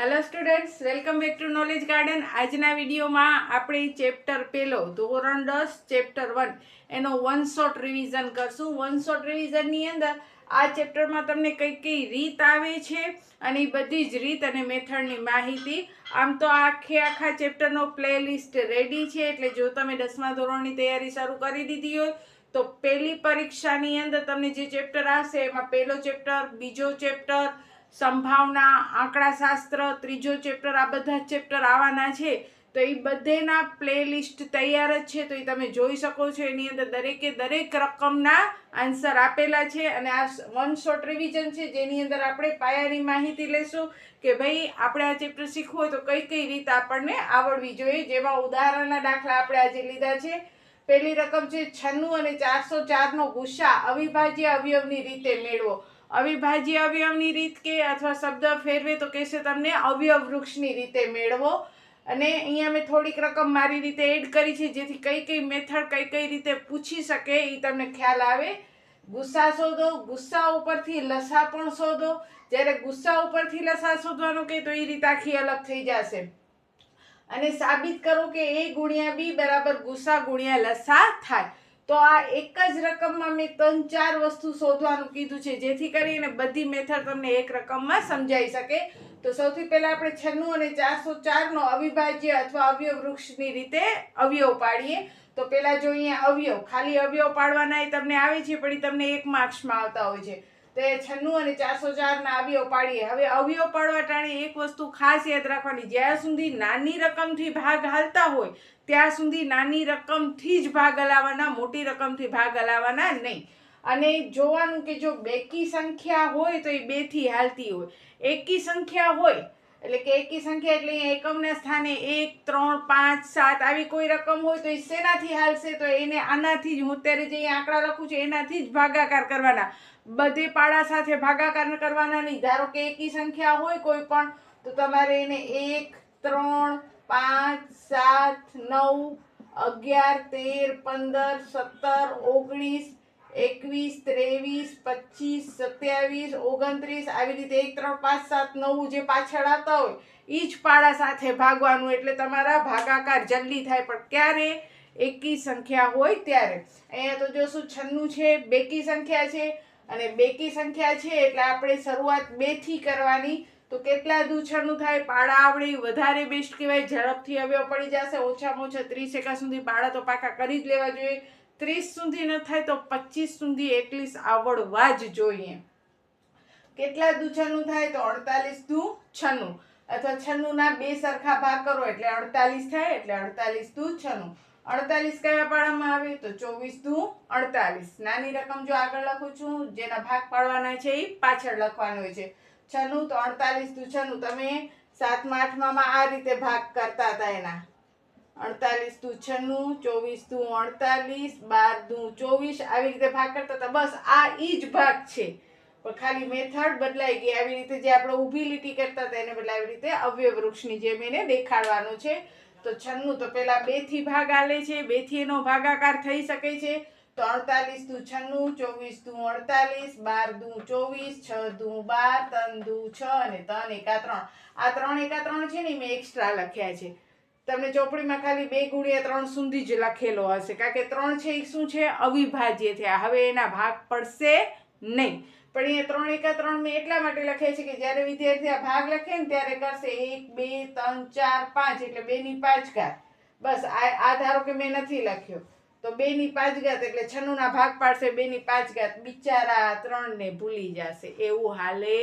Hello students welcome back to knowledge garden આજના વિડીયોમાં આપણે ચેપ્ટર પહેલો ધોરણ દસ ચેપ્ટર વન એનો વન શોર્ટ રિવિઝન કરશું. વન શોટ રિવિઝનની અંદર આ ચેપ્ટરમાં તમને કઈ કઈ રીત આવે છે અને બધી જ રીત અને મેથડની માહિતી. આમ તો આખે આખા ચેપ્ટરનો પ્લેલિસ્ટ રેડી છે, એટલે જો તમે દસમા ધોરણની તૈયારી શરૂ કરી દીધી હોય, તો પહેલી પરીક્ષાની અંદર તમને જે ચેપ્ટર આવશે, એમાં પહેલો ચેપ્ટર બીજો ચેપ્ટર સંભાવના, આંકડાશાસ્ત્ર, ત્રીજો ચેપ્ટર આ બધા ચેપ્ટર આવવાના છે. તો એ બધેના પ્લેલિસ્ટ તૈયાર જ છે. તો એ તમે જોઈ શકો છો. એની અંદર દરેકે દરેક રકમના આન્સર આપેલા છે. અને આ વન શોર્ટ રિવિઝન છે, જેની અંદર આપણે પાયાની માહિતી લેશું કે ભાઈ આપણે આ ચેપ્ટર શીખવું હોય તો કઈ કઈ રીત આપણને આવડવી જોઈએ. જેમાં ઉદાહરણના દાખલા આપણે આજે લીધા છે. પહેલી રકમ છે છન્નું અને ચારસો ચારનો ગુસ્સા. અવિભાજ્ય અવયવની રીતે મેળવો. અવિભાજ્ય અવયવની રીત કે અથવા શબ્દ ફેરવે તો કહેશે તમને અવયવ વૃક્ષની રીતે મેળવો. અને અહીંયા મેં થોડીક રકમ મારી રીતે એડ કરી છે, જેથી કઈ કઈ મેથડ કઈ કઈ રીતે પૂછી શકે એ તમને ખ્યાલ આવે. ગુસ્સા શોધો, ગુસ્સા ઉપરથી લસા પણ શોધો. જ્યારે ગુસ્સા ઉપરથી લસા શોધવાનું કહે તો એ રીત આખી અલગ થઈ જશે. અને સાબિત કરો કે એ ગુણ્યા બી બરાબર ગુસ્સા ગુણ્યા લસા થાય. તો આ એક જ રકમમાં મેં ત્રણ ચાર વસ્તુ શોધવાનું કીધું છે, જેથી કરીને બધી મેથડ તમને એક રકમમાં સમજાઈ શકે. તો સૌથી પહેલાં આપણે છન્નું અને ચારસો ચારનો અવિભાજ્ય અથવા અવયવ વૃક્ષની રીતે અવયવ પાડીએ. તો પહેલાં જો અહીંયા અવયવ, ખાલી અવયવ પાડવાના એ તમને આવે છે, પણ એ તમને એક માર્ક્સમાં આવતા હોય છે. તો એ છન્નું અને ચારસો ચારના અવયવ પાડીએ. હવે અવયવ પાડવા ટાણે એક વસ્તુ ખાસ યાદ રાખવાની, જ્યાં સુધી નાની રકમથી ભાગ હાલતા હોય, ત્યાં સુધી નાની રકમથી જ ભાગ હલાવવાના મોટી રકમથી ભાગ હલાવવાના નહીં. અને જોવાનું કે જો બેકી સંખ્યા હોય તો એ બેથી હાલતી હોય. એકી સંખ્યા હોય એટલે કે એકી સંખ્યા એટલે અહીંયા એકમના સ્થાને એક, ત્રણ, પાંચ, સાત આવી કોઈ રકમ હોય તો એ શેનાથી હાલશે? તો એને આનાથી જ, હું અત્યારે જે આંકડા લખું છું, એનાથી જ ભાગાકાર કરવાના. બધે પાડા સાથે ભાગાકાર કરવાના નહીં ધારો કે એકી સંખ્યા હોય કોઈ પણ, તો તમારે એને એક, ત્રણ, પાંચ, સાત, નવ, અગિયાર, તેર, પંદર, સત્તર, ઓગણીસ એકવીસ, ત્રેવીસ, પચીસ, સત્યાવીસ, ઓગણત્રીસ, આવી રીતે એક, ત્રણ, પાંચ, સાત, નવ જે પાછળ આવતા હોય એ જ પાડા સાથે ભાગવાનું એટલે તમારા ભાગાકાર જલ્દી થાય. પણ ક્યારે? એકી સંખ્યા હોય ત્યારે. અહીંયા તો જોશું છન્નું છે, બેકી સંખ્યા છે, અને બેકી સંખ્યા છે એટલે આપણે શરૂઆત બેથી કરવાની. તો કેટલા દૂછણનું થાય? પાડા આવડે વધારે બેસ્ટ કહેવાય, ઝડપથી અવયવ પડી જશે, ઓછામાં ઓછા ત્રીસ એકા સુધી પાડા તો પાકા કરી જ લેવા જોઈએ. ત્રીસ સુધી ન થાય તો પચીસ સુધી એટલીસ્ટ આવડવા જ જોઈએ. કેટલા દૂછણનું થાય તો અડતાલીસ દુ છન્નું અથવા છન્નુંના બે સરખા ભાગ કરો એટલે અડતાલીસ થાય એટલે અડતાલીસ દુ છન્નું અડતાલીસ કયા પાડામાં આવે તો ચોવીસ દુ અડતાલીસ. નાની રકમ જો આગળ લખું છું, જેના ભાગ પાડવાના છે એ પાછળ લખવાનો હોય છે. છન્નું તો અડતાલીસ દુ છન્નું તમે સાતમા, આઠમામાં આ રીતે ભાગ કરતા હતા એના. અડતાલીસ દુ છન્નું, ચોવીસ દુ અડતાલીસ, બાર દુ ચોવીસ, આવી રીતે ભાગ કરતા હતા. બસ આ ઈ જ ભાગ છે. પણ ખાલી મેથડ બદલાઈ ગઈ. આવી રીતે જે આપણે ઊભી લીટી કરતા હતા, એને બદલે આવી રીતે અવયવ વૃક્ષની જેમ એને દેખાડવાનું છે. તો છન્નું તો પહેલાં બેથી ભાગ આલે છે. બેથી એનો ભાગાકાર થઈ શકે છે. તો અડતાલીસ દુ છન્નું, ચોવીસ દુ અડતાલીસ, બાર દુ ચોવીસ, છ દુ બાર ત્રણ દુ છ અને ત્રણ એકા ત્રણ. આ ત્રણ એકા ત્રણ છે ને મેં એક્સ્ટ્રા લખ્યા છે. તમને ચોપડીમાં ખાલી બે ગુણ્યા ત્રણ સુધી જ લખેલો હશે. કારણ કે ત્રણ છે એ શું છે? અવિભાજ્ય થયા હવે એના ભાગ પડશે નહીં. પણ અહીંયા ત્રણ એકા ત્રણ મેં એટલા માટે લખે છે કે જ્યારે વિદ્યાર્થી આ ભાગ લખે ને ત્યારે કરશે એક, બે, ત્રણ, ચાર, પાંચ. એટલે બે ની પાંચ ઘાત. બસ, આ આ ધારો કે મેં નથી લખ્યો. તો બે ની પાંચ ઘાત એટલે છન્નુંના ભાગ પાડશે બે ની પાંચ ઘાત બિચારા ત્રણને ભૂલી જશે. એવું હાલે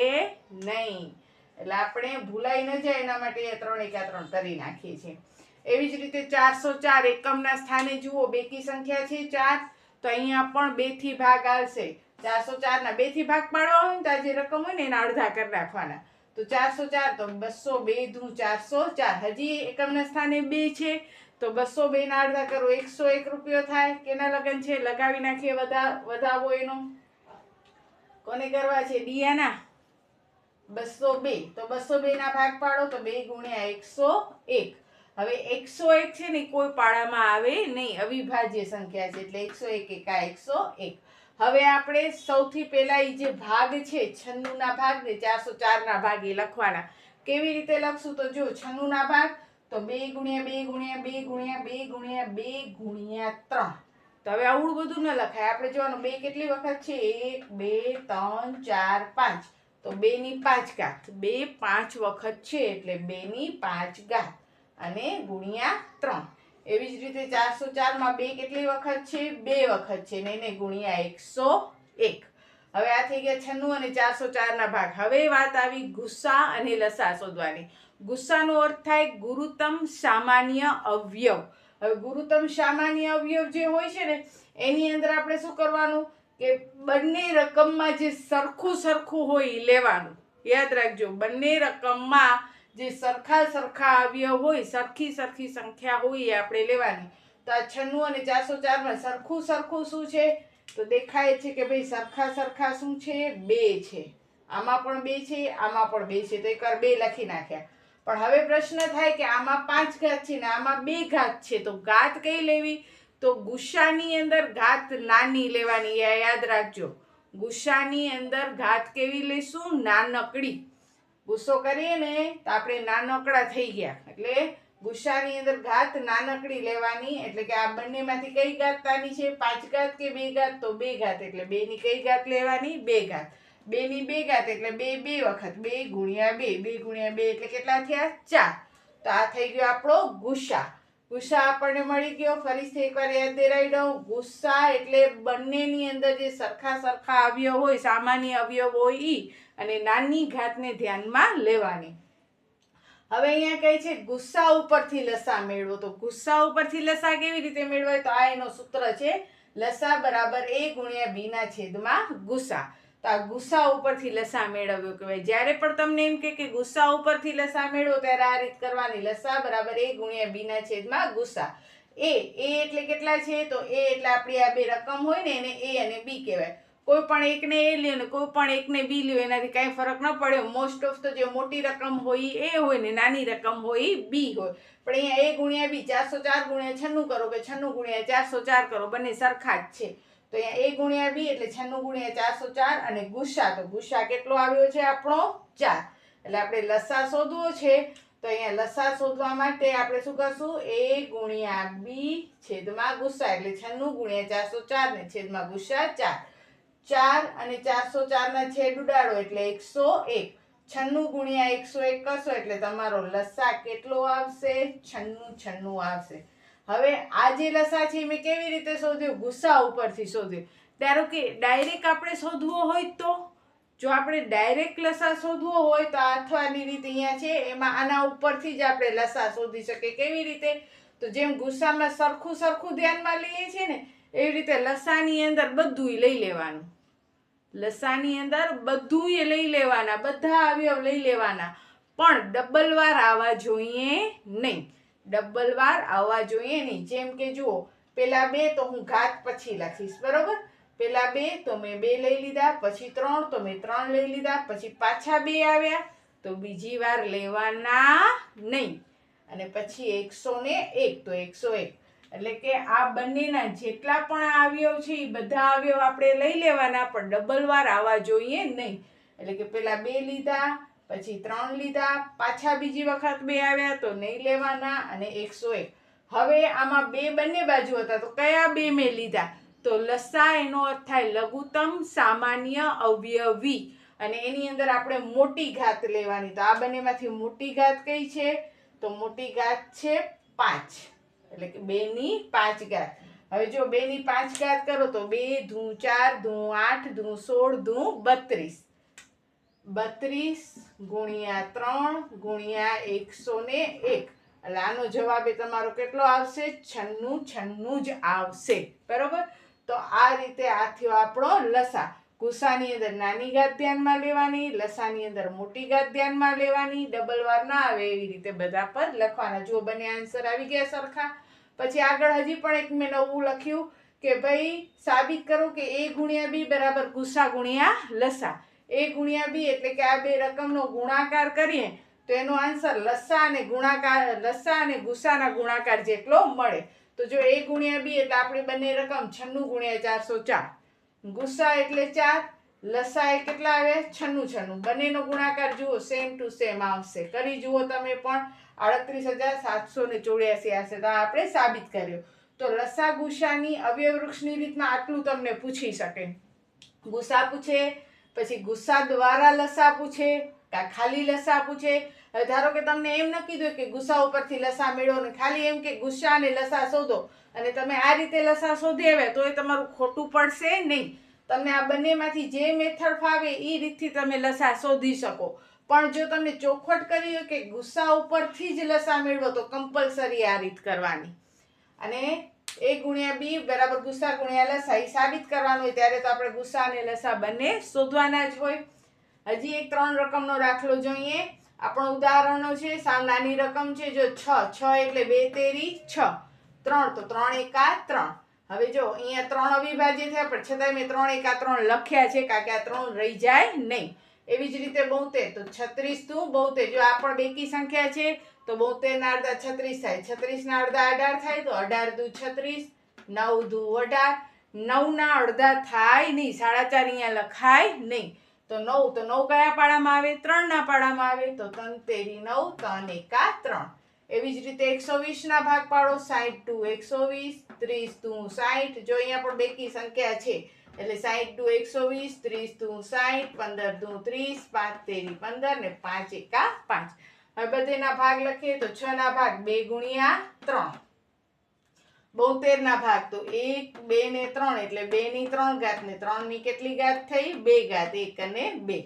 નહીં. એટલે આપણે ભૂલાઈ ન જાય એના માટે ત્રણ એકા ત્રણ કરી નાખીએ છીએ. એવી જ રીતે ચારસો ચાર એકમના સ્થાને જુઓ, બેકી સંખ્યા છે ચાર. તો અહીંયા પણ બેથી ભાગ આવશે. ચારસો ચારના બેથી ભાગ પાડવા હોય ને તો જે રકમ હોય ને એના અડધા કરી નાખવાના. તો ચારસો ચાર, તો બસો બે ધૂ ચારસો ચાર. હજી એકમના સ્થાને બે છે, તો બસો બેના અડધા કરો. એકસો એક રૂપિયો થાય. કેના લગન છે? લગાવી નાખીએ વધા વધાવો એનો. કોને કરવા છે? દિયાના બસો બે. તો બસો બેના ભાગ પાડો તો બે ગુણ્યા એકસો એક. હવે એકસો એક છે ને કોઈ પાડામાં આવે નહીં, અવિભાજ્ય સંખ્યા છે, એટલે એકસો એક એકા એકસો એક. હવે આપણે સૌથી પહેલાં એ જે ભાગ છે, છન્નુના ભાગ ને ચારસો ચારના ભાગ એ લખવાના. કેવી રીતે લખશું તો જો છન્નુંના ભાગ, તો બે ગુણ્યા બે ગુણ્યા બે ગુણ્યા બે ગુણ્યા બે ગુણ્યા ત્રણ. તો હવે આવડું બધું ન લખાય. આપણે જોવાનું, બે કેટલી વખત છે? એક, બે, ત્રણ, ચાર, પાંચ. તો બેની પાંચ ઘાત. બે પાંચ વખત છે, એટલે બેની પાંચ ઘાત. અને ગુણ્યા ત્રણ. એવી જ રીતે ચારસો ચારમાં બે કેટલી વખત છે? બે વખત છે. ને એને ગુણ્યા એકસો એક. હવે આ થઈ ગયા છન્નું અને ચારસો ચારના ભાગ. હવે વાત આવી ગુસ્સા અને લસા શોધવાની. ગુસ્સાનો અર્થ થાય ગુરુતમ સામાન્ય અવયવ. હવે ગુરુતમ સામાન્ય અવયવ જે હોય છે ને, એની અંદર આપણે શું કરવાનું? કે બંને રકમમાં જે સરખું સરખું હોય લેવાનું. યાદ રાખજો, બંને રકમમાં જે સરખા સરખા અવયવ હોય, સરખી સરખી સંખ્યા હોય એ આપણે લેવાની. તો આ છન્નું અને ચારસો ચારમાં સરખું સરખું શું છે? તો દેખાય છે કે ભાઈ સરખા સરખા શું છે? બે છે. આમાં પણ બે છે, આમાં પણ બે છે. તો એકવાર બે લખી નાખ્યા. પણ હવે પ્રશ્ન થાય કે આમાં પાંચ ઘાત છે ને આમાં બે ઘાત છે, તો ઘાત કઈ લેવી? તો ગુસ્સાની અંદર ઘાત નાની લેવાની યાદ રાખજો. ગુસ્સાની અંદર ઘાત કેવી લઈશું નાનકડી. ગુસ્સો કરીએ ને તો આપણે નાનકડા થઈ ગયા. એટલે ગુસ્સાની અંદર ઘાત નાનકડી લેવાની. એટલે કે આ બંનેમાંથી કઈ ઘાત તાની છે? પાંચ ઘાત કે બે ઘાત? તો બે ઘાત. એટલે બેની કઈ ઘાત લેવાની? બે ઘાત. બેની બે ઘાત. એટલે બે બે વખત. બે ગુણ્યા બે. બે ગુણ્યા બે એટલે કેટલા થયા? ચાર. તો આ થઈ ગયો આપણો ગુસ્સા. ગુસ્સા આપણને મળી ગયો. ફરીથી એકવાર યાદ દેરાઈ દઉં. ગુસ્સા એટલે બંનેની અંદર જે સરખા સરખા અવયવ હોય, સામાન્ય અવયવ હોય ઈ અને નાની ઘાતને ધ્યાનમાં લેવાની. હવે અહીંયા કહે છે, ગુસ્સા ઉપરથી લસા મેળવો. તો ગુસ્સા ઉપરથી લસા કેવી રીતે મેળવાય? તો આ એનો સૂત્ર છે, લસા બરાબર એ ગુણ્યા બી ના છેદમાં ગુસ્સા. તો આ ગુસ્સા ઉપરથી લસા મેળવ્યો કહેવાય. જ્યારે પણ તમને એમ કે ગુસ્સા ઉપરથી લસા મેળવો, ત્યારે આ રીત કરવાની. લસા બરાબર એ ગુણ્યા બી ના છેદમાં ગુસ્સા. એ એ એટલે કેટલા છે? તો એ એટલે આપણી આ બે રકમ હોય ને એને એ અને બી કહેવાય. કોઈ પણ એકને એ લ્યો ને કોઈ પણ એકને બી લ્યો, એનાથી કાંઈ ફરક ન પડે. મોસ્ટ ઓફ તો જે મોટી રકમ હોય એ હોય ને નાની રકમ હોય બી હોય. પણ અહીંયા એ ગુણ્યા બી ચારસો ચાર ગુણ્યા છન્નું કરો કે છન્નું ગુણ્યા ચારસો ચાર કરો, બંને સરખા જ છે. તો અહીંયા એ ગુણ્યા બી એટલે છન્નું ગુણ્યા ચારસો ચાર અને ગુસ્સા. તો ગુસ્સા કેટલો આવ્યો છે આપણો? ચાર. એટલે આપણે લસા શોધવો છે. તો અહીંયા લસા શોધવા માટે આપણે શું કરશું? એ ગુણ્યા બી છેદમાં ગુસ્સા. એટલે છન્નું ગુણ્યા ચારસો ચાર ને છેદમાં ગુસ્સા ચાર. ચાર અને ચારસો ચારના છેદ ઉડાડો એટલે એકસો એક. છન્નું ગુણ્યા એકસો એક કરશો એટલે તમારો લસા કેટલો આવશે? છન્નું છન્નું આવશે. હવે આ જે લસા છે મેં કેવી રીતે શોધ્યું? ગુસ્સા ઉપરથી શોધ્યું. ધારો કે ડાયરેક્ટ આપણે શોધવો હોય તો? જો આપણે ડાયરેક્ટ લસા શોધવો હોય તો અથવાની રીત અહીંયા છે, એમાં આના ઉપરથી જ આપણે લસા શોધી શકીએ. કેવી રીતે? તો જેમ ગુસ્સામાં સરખું સરખું ધ્યાનમાં લઈએ છીએ ને, એવી રીતે લસાની અંદર બધુંય લઈ લેવાનું. લસાની અંદર બધુંય લઈ લેવાના, બધા અવયવ લઈ લેવાના. પણ ડબલ વાર આવવા જોઈએ નહીં. ડબલ વાર આવવા જોઈએ નહીં. જેમ કે જુઓ, પેલા બે તો હું ઘાત પછી લખીશ, બરોબર? પેલા બે તો મેં બે લઈ લીધા, પછી ત્રણ તો મેં ત્રણ લઈ લીધા, પછી પાછા બે આવ્યા, તો બીજી વાર લેવાના નહીં. અને પછી એકસો ને એક, તો એકસો એક. એટલે કે આ બંનેના જેટલા પણ અવયવ છે એ બધા અવયવ આપણે લઈ લેવાના, પણ ડબલ વાર આવવા જોઈએ નહીં. એટલે કે પેલા બે લીધા, પછી ત્રણ લીધા, પાછા બીજી વખત બે આવ્યા તો નહીં લેવાના અને એકસો એક. હવે આમાં બે બંને બાજુ હતા, તો કયા બે મેં લીધા? તો લસા એનો અર્થ થાય લઘુત્તમ, સામાન્ય, અવયવી. અને એની અંદર આપણે મોટી ઘાત લેવાની. તો આ બંનેમાંથી મોટી ઘાત કઈ છે? તો મોટી ઘાત છે પાંચ. એટલે કે બેની પાંચ ઘાત હવે જો બેની પાંચ ઘાત કરો તો બે ધૂ ચાર ધૂ આઠ ધૂ સોળ ધૂ બત્રીસ. બત્રીસ ગુણ્યા ત્રણ ગુણ્યા એકસો ને એક. એટલે આનો જવાબ એ તમારો કેટલો આવશે? છન્નું છન્નું જ આવશે. બરોબર? તો આ રીતે આ થયો આપણો લસા. ગુસાની અંદર નાની ઘાત ધ્યાનમાં લેવાની, લસાની અંદર મોટી ઘાત ધ્યાનમાં લેવાની, ડબલ વાર ના આવે એવી રીતે બધા પર લખવાના. જો બંને આન્સર આવી ગયા સરખા. પછી આગળ હજી પણ એક મેં નવું લખ્યું કે ભાઈ સાબિત કરો કે એ ગુણ્યા બી બરાબર ગુસ્સા ગુણ્યા લસા. એ ગુણ્યા બી એટલે કે આ બે રકમનો ગુણાકાર કરીએ તો એનો આન્સર લસા અને ગુણાકાર, લસા અને ગુસ્સાના ગુણાકાર જેટલો મળે. તો જો એ ગુણ્યા બી એટલે આપણી બંને રકમ છન્નું ગુણ્યા ચારસો ચાર. ગુસ્સા એટલે ચાર, લસા એ કેટલા આવે? છન્નું છન્નું. બંનેનો ગુણાકાર જુઓ સેમ ટુ સેમ આવશે. કરી જુઓ તમે પણ આડત્રીસ હજાર સાતસો ને ચોર્યાસી આવશે તો આપણે સાબિત કર્યો. તો લસા ગુસાની અવયવ વૃક્ષની રીતમાં આટલું તમને પૂછી શકે. ગુસા પૂછે, પછી ગુસ્સા દ્વારા લસા પૂછે ખાલી લસા પૂછે. હવે ધારો કે તમને એમ ન કીધું કે ગુસ્સા ઉપરથી લસા મેળવો ને ખાલી એમ કે ગુસ્સા અને લસા શોધો. અને તમે આ રીતે લસા શોધી આવે તો એ તમારું ખોટું પડશે નહીં. તમને આ બંનેમાંથી જે મેથડ ફાવે એ રીતથી તમે લસા શોધી શકો. પણ જો તમે ચોખવટ કરી કે ગુસ્સા ઉપરથી જ લસા મેળવો, તો કમ્પલસરી આ રીત કરવાની. અને એ ગુણ્યા બી બરાબર ગુસ્સા ગુણ્યા લસા એ સાબિત કરવાનું હોય ત્યારે તો આપણે ગુસ્સા અને લસા બંને શોધવાના જ હોય. હજી એક ત્રણ રકમનો દાખલો જોઈએ. આપણો ઉદાહરણો છે, સાવ નાની રકમ છે, જો છ છ એટલે બે તેરી, છ. ત્રણ, તો ત્રણ એકા ત્રણ. હવે જો અહીંયા ત્રણ અવિભાજ્ય થયા, પણ છતાંય મેં ત્રણ એકા ત્રણ લખ્યા છે, કારણ કે આ ત્રણ રહી જાય નહીં. એવી જ રીતે બોતેર, તો છત્રીસ તું બોતેર. જો આ પણ બેકી સંખ્યા છે, તો બોતેરના અડધા છત્રીસ થાય. છત્રીસના અડધા અઢાર થાય, તો અઢાર દુ છત્રીસ, નવ દુ અઢાર. નવના અડધા થાય નહીં, સાડા ચાર અહીંયા લખાય નહીં. તો નવ તો નવ કયા પાડામાં આવે? ત્રણના પાડામાં આવે. તો ત્રણ તેરી નવ ત્રણ એકા ત્રણ. એવી જ રીતે એકસો વીસના ભાગ પાડો સાઠ ટુ એકસો વીસ, ત્રીસ ટુ સાઠ જો અહીંયા પણ બેકી સંખ્યા છે એટલે સાહીઠ ટુ એકસો વીસ, ત્રીસ ટુ સાઠ પંદર ટુ ત્રીસ, પાંચ તેરી પંદર ને પાંચ એકા પાંચ. હવે બધેના ભાગ લખીએ તો છ ના ભાગ બે ગુણ્યા ત્રણ. બોતેર ના ભાગ તો એક, બે ને ત્રણ એટલે બે ની ત્રણ ઘાત ને ત્રણની કેટલી ઘાત થઈ? બે ઘાત, એક અને બે.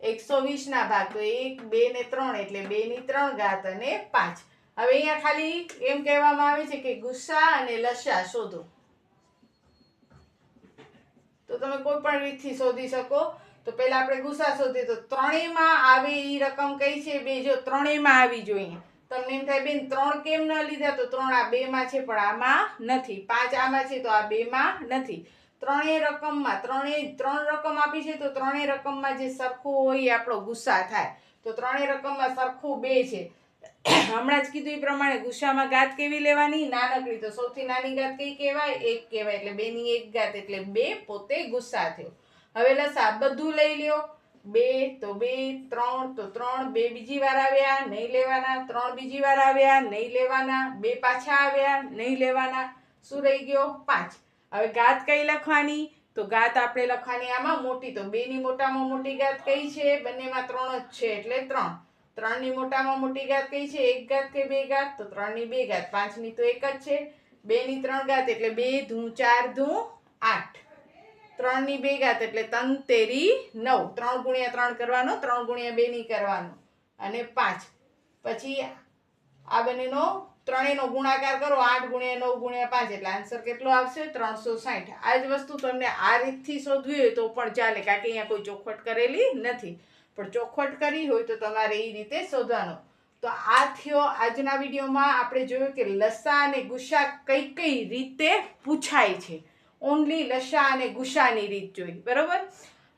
એકસો વીસ ના ભાગ તો એક, બે ને ત્રણ એટલે બે ની ત્રણ ઘાત અને પાંચ. હવે અહીંયા ખાલી એમ કહેવામાં આવે છે કે ગુસ્સા અને લસા શોધો. તો તમે કોઈ પણ રીતથી શોધી શકો. તો પહેલાં આપણે ગુસ્સા શોધીએ. તો ત્રણેયમાં આવે એ રકમ કઈ છે? બે. જો ત્રણેયમાં આવી જોઈએ તમને એમ થાય, બેન, ત્રણ કેમ ન લીધા? તો ત્રણ આ બેમાં છે, પણ આમાં નથી. પાંચ આમાં છે, તો આ બેમાં નથી. ત્રણેય રકમમાં, ત્રણેય, ત્રણ રકમ આપી છે, તો ત્રણેય રકમમાં જે સરખું હોય એ આપણો ગુસ્સા થાય. તો ત્રણેય રકમમાં સરખું બે છે. હમણાં જ કીધું એ પ્રમાણે ગુસ્સામાં ગાત કેવી લેવાની? નાનકડી તો સૌથી નાની ગાત કઈ કહેવાય? એક કહેવાય એટલે બેની એક ગાત એટલે બે પોતે ગુસ્સા થયો. હવે લસા બધું લઈ લ્યો. બે તો બે, ત્રણ તો ત્રણ, બે બીજી વાર આવ્યા, નહીં લેવાના. ત્રણ બીજી વાર આવ્યા, નહીં લેવાના. બે પાછા આવ્યા, નહીં લેવાના. શું રહી ગયો? પાંચ. હવે ગાત કઈ લખવાની? તો ગાત આપણે લખવાની આમાં મોટી. તો બેની મોટામાં મોટી ગાત કઈ છે? બંનેમાં ત્રણ જ છે એટલે ત્રણ. ત્રણની મોટામાં મોટી ગાત કઈ છે? એક ગાત કે બે ગાત તો ત્રણની બે ગાત પાંચની તો એક જ છે. બેની ત્રણ ગાત એટલે બે ધૂ ચાર ધૂ આઠ. ત્રણની બે ઘાત એટલે તન તેરી નવ. ત્રણ ગુણ્યા ત્રણ કરવાનો, ત્રણ ગુણ્યા બે ની કરવાનો. અને પાંચ. પછી આ બંનેનો ત્રણેયનો ગુણાકાર કરો. આઠ ગુણ્યા નવ ગુણ્યા પાંચ. એટલે આન્સર કેટલો આવશે? ત્રણસો સાઠ આ જ વસ્તુ તમને આ રીતથી શોધવી હોય તો પણ ચાલે, કારણ કે અહીંયા કોઈ ચોખવટ કરેલી નથી. પણ ચોખવટ કરી હોય તો તમારે એ રીતે શોધવાનો. તો આ થયો આજના વિડીયોમાં આપણે જોયું કે લસા અને ગુસ્સા કઈ કઈ રીતે પૂછાય છે. ઓનલી લસા અને ગુસ્સાની રીત જોઈ. બરાબર?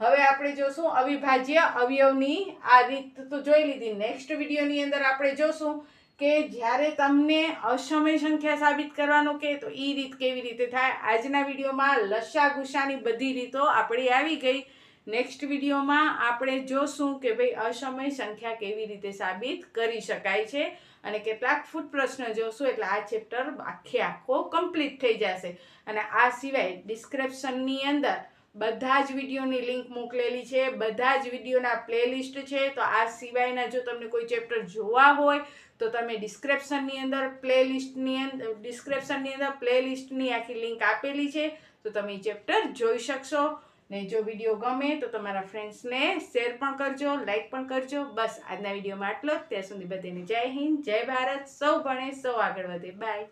હવે આપણે જોશું અવિભાજ્ય અવયવની આ રીત તો જોઈ લીધી. નેક્સ્ટ વિડીયોની અંદર આપણે જોશું કે જ્યારે તમને અસમય સંખ્યા સાબિત કરવાનો કે તો એ રીત કેવી રીતે થાય? આજના વિડીયોમાં લસા ગુસ્સાની બધી રીતો આપણી આવી ગઈ. નેક્સ્ટ વિડીયોમાં આપણે જોશું કે ભાઈ અસમય સંખ્યા કેવી રીતે સાબિત કરી શકાય છે અને કેટલાક ફૂટ પ્રશ્ન જોશું, એટલે આ ચેપ્ટર આખે આખો કમ્પ્લીટ થઈ જશે. અને આ સિવાય ડિસ્ક્રિપ્શનની અંદર બધા જ વિડીયોની લિંક મોકલેલી છે, બધા જ વિડીયોના પ્લેલિસ્ટ છે. તો આ સિવાયના જો તમને કોઈ ચેપ્ટર જોવા હોય, તો તમે ડિસ્ક્રિપ્શનની અંદર પ્લેલિસ્ટની અંદર ડિસ્ક્રિપ્શનની અંદર પ્લેલિસ્ટની આખી લિંક આપેલી છે. તો તમે ચેપ્ટર જોઈ શકશો. ને જો વીડિયો ગમે તો તમારા ફ્રેન્ડ્સને શેર પણ કરજો લાઇક પણ કરજો. બસ આજના વિડીયોમાં આટલો જ. ત્યાં સુધી બધાને જય હિન્દ, જય ભારત. સૌ ભણે, સૌ આગળ વધે. બાય